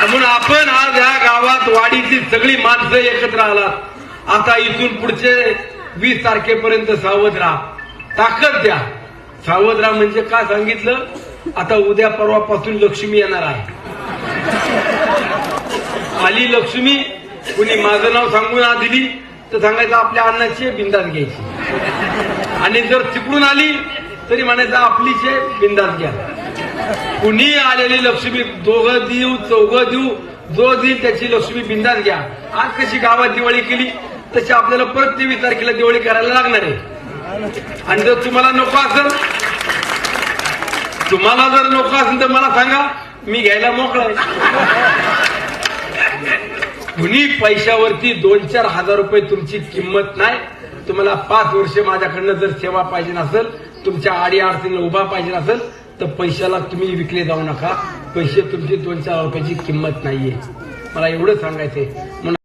म्हणून आपण आज ह्या गावात वाडीची सगळी माणसं एकत्र आलात आता इथून पुढचे वीस तारखेपर्यंत सावध राहा ताकद द्या. सावध राहा म्हणजे का सांगितलं? आता उद्या परवापासून लक्ष्मी येणार आहे. आली लक्ष्मी कुणी माझं नाव सांगून आ दिली तर सांगायचं आपल्या अन्नाची बिंदास घ्यायची. आणि जर तिकडून आली तरी म्हणायचं आपलीचे बिंदास घ्या. कुणी आलेली लक्ष्मी दोघं देऊ चौघं देऊ जो देईल त्याची लक्ष्मी बिंदात घ्या. आज कशी गावात दिवाळी केली तशी आपल्याला परत तेवीस तारखेला दिवाळी करायला लागणार आहे. आणि जर तुम्हाला नको असेल तुम्हाला जर नको असेल तर मला सांगा मी घ्यायला मोकळा कुणी पैशावरती दोन चार हजार रुपये तुमची किंमत नाही तुम्हाला पाच वर्ष माझ्याकडनं जर सेवा पाहिजे असेल तुमच्या आडी अडचणीला उभा पाहिजे असेल तर पैशाला तुम्ही विकले जाऊ नका. पैसे तुमची दोन चार रुपयाची किंमत नाहीये. मला एवढं सांगायचंय. म्हणून